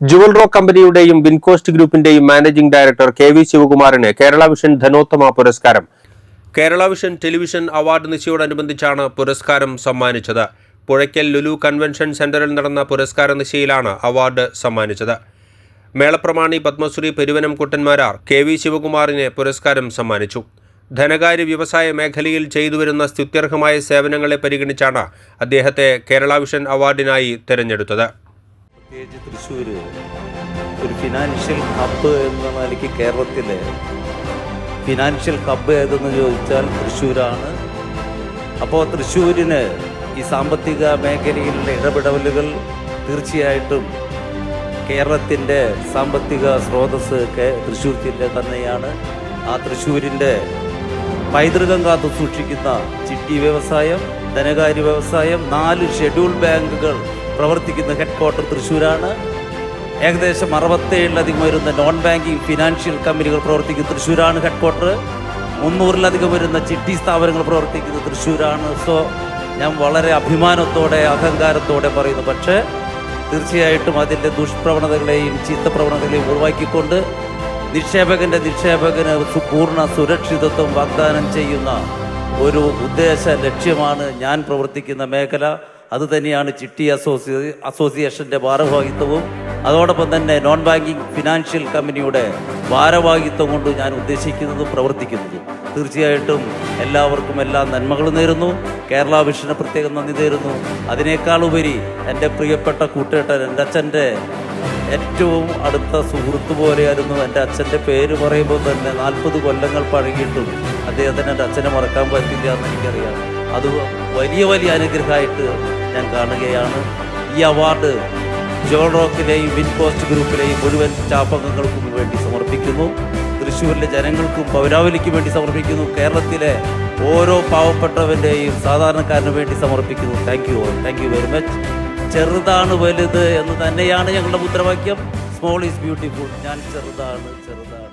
ജുവൽ റോ കമ്പനിയുടെയും വിൻകോസ്റ്റ് ഗ്രൂപ്പിന്റെയും മാനേജിംഗ് ഡയറക്ടർ കെ വി ശിവകുമാറിന് കേരള വിഷൻ ധനോത്തമ പുരസ്കാരം. കേരള വിഷൻ ടെലിവിഷൻ അവാർഡ് നിശയോടനുബന്ധിച്ചാണ് പുരസ്കാരം സമ്മാനിച്ചത്. പുഴയ്ക്കൽ ലുലു കൺവെൻഷൻ സെന്ററിൽ നടന്ന പുരസ്കാര നിശയിലാണ് അവാർഡ് സമ്മാനിച്ചത്. മേളപ്രമാണി പത്മശ്രീ പെരുവനം കുട്ടന്മാരാർ കെ വി ശിവകുമാറിന് പുരസ്കാരം സമ്മാനിച്ചു. ധനകാര്യ വ്യവസായ മേഖലയിൽ ചെയ്തുവരുന്ന സ്തുത്യർഹമായ സേവനങ്ങളെ പരിഗണിച്ചാണ് അദ്ദേഹത്തെ കേരള വിഷൻ അവാർഡിനായി തിരഞ്ഞെടുത്തത്. പ്രത്യേകിച്ച് തൃശ്ശൂർ ഒരു ഫിനാൻഷ്യൽ ഹബ്ബ് എന്ന നിലയ്ക്ക് കേരളത്തിലെ ഫിനാൻഷ്യൽ ഹബ്ബ് ഏതെന്ന് ചോദിച്ചാൽ തൃശ്ശൂരാണ്. അപ്പോൾ തൃശ്ശൂരിന് ഈ സാമ്പത്തിക മേഖലയിലുള്ള ഇടപെടലുകൾ തീർച്ചയായിട്ടും കേരളത്തിന്റെ സാമ്പത്തിക സ്രോതസ് തൃശ്ശൂർ ജില്ല തന്നെയാണ്. ആ തൃശ്ശൂരിന്റെ പൈതൃകം കാത്തു സൂക്ഷിക്കുന്ന ചിട്ടി വ്യവസായം ധനകാര്യ വ്യവസായം നാല് ഷെഡ്യൂൾ ബാങ്കുകൾ പ്രവർത്തിക്കുന്ന ഹെഡ് ക്വാർട്ടർ തൃശ്ശൂരാണ്. ഏകദേശം അറുപത്തേഴിലധികം വരുന്ന നോൺ ബാങ്കിങ് ഫിനാൻഷ്യൽ കമ്പനികൾ പ്രവർത്തിക്കുന്ന തൃശ്ശൂരാണ് ഹെഡ് ക്വാർട്ടർ മുന്നൂറിലധികം വരുന്ന ചിട്ടി സ്ഥാപനങ്ങൾ പ്രവർത്തിക്കുന്ന തൃശ്ശൂരാണ്. സോ ഞാൻ വളരെ അഭിമാനത്തോടെ അഹങ്കാരത്തോടെ പറയുന്നു. പക്ഷേ തീർച്ചയായിട്ടും അതിന്റെ ദുഷ്പ്രവണതകളെയും ചീത്ത പ്രവണതകളെയും ഒഴിവാക്കിക്കൊണ്ട് നിക്ഷേപകന്റെ നിക്ഷേപകന് പൂർണ സുരക്ഷിതത്വം വാഗ്ദാനം ചെയ്യുന്ന ഒരു ഉദ്ദേശ ലക്ഷ്യമാണ് ഞാൻ പ്രവർത്തിക്കുന്ന മേഖല. അതുതന്നെയാണ് ചിട്ടി അസോസിയേ അസോസിയേഷന്റെ ഭാരവാഹിത്വവും. അതോടൊപ്പം തന്നെ നോൺ ബാങ്കിങ് ഫിനാൻഷ്യൽ കമ്പനിയുടെ ഭാരവാഹിത്വം കൊണ്ട് ഞാൻ ഉദ്ദേശിക്കുന്നതും പ്രവർത്തിക്കുന്നതും. തീർച്ചയായിട്ടും എല്ലാവർക്കും എല്ലാ നന്മകളും നേരുന്നു. കേരള വിഷന് പ്രത്യേകം നന്ദി നേരുന്നു. അതിനേക്കാളുപരി എന്റെ പ്രിയപ്പെട്ട കൂട്ടുകെട്ടൻ എന്റെ അച്ഛന്റെ ഏറ്റവും അടുത്ത സുഹൃത്ത് പോലെയായിരുന്നു എന്റെ അച്ഛന്റെ പേര് പറയുമ്പോൾ തന്നെ നാൽപ്പത് കൊല്ലങ്ങൾ പഴകിയിട്ടും അദ്ദേഹത്തിന് എന്റെ അച്ഛനെ മറക്കാൻ പറ്റില്ല എന്ന് എനിക്കറിയാം. അത് വലിയ വലിയ അനുഗ്രഹമായിട്ട് ഞാൻ കാണുകയാണ്. ഈ അവാർഡ് ജോൺ റോക്കിലെയും വിൻപോസ്റ്റ് ഗ്രൂപ്പിലെയും മുഴുവൻ ചാപ്പകങ്ങൾക്കും വേണ്ടി സമർപ്പിക്കുന്നു. തൃശ്ശൂരിലെ ജനങ്ങൾക്കും പൗരാവലിക്കും വേണ്ടി സമർപ്പിക്കുന്നു. കേരളത്തിലെ ഓരോ പാവപ്പെട്ടവന്റെയും സാധാരണക്കാരന് വേണ്ടി സമർപ്പിക്കുന്നു. Thank you thank you very much ചെറുതാണ് വലുത് എന്ന് തന്നെയാണ് ഞങ്ങളുടെ മുദ്രാവാക്യം. സ്മോൾ ഈസ് ബ്യൂട്ടിഫുൾ ഞാൻ ചെറുതാണ് ചെറുതാണ്.